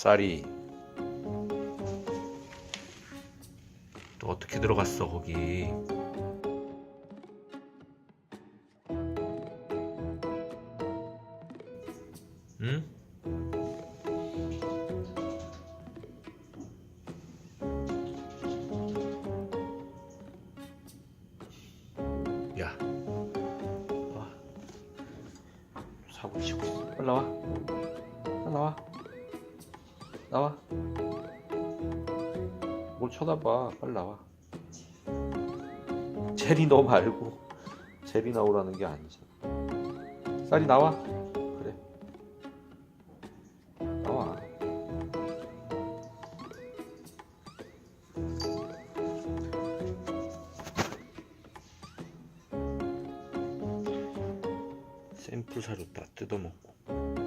쌀이 또 어떻게 들어갔어 거기? 응? 야. 와. 사고 치고 빨리 나와 나와. 뭘 쳐다봐. 빨리 나와. 제리 너 말고 제리 나오라는 게 아니잖아. 쌀이 나와. 그래. 나와. 샘플 사료 다. 뜯어먹고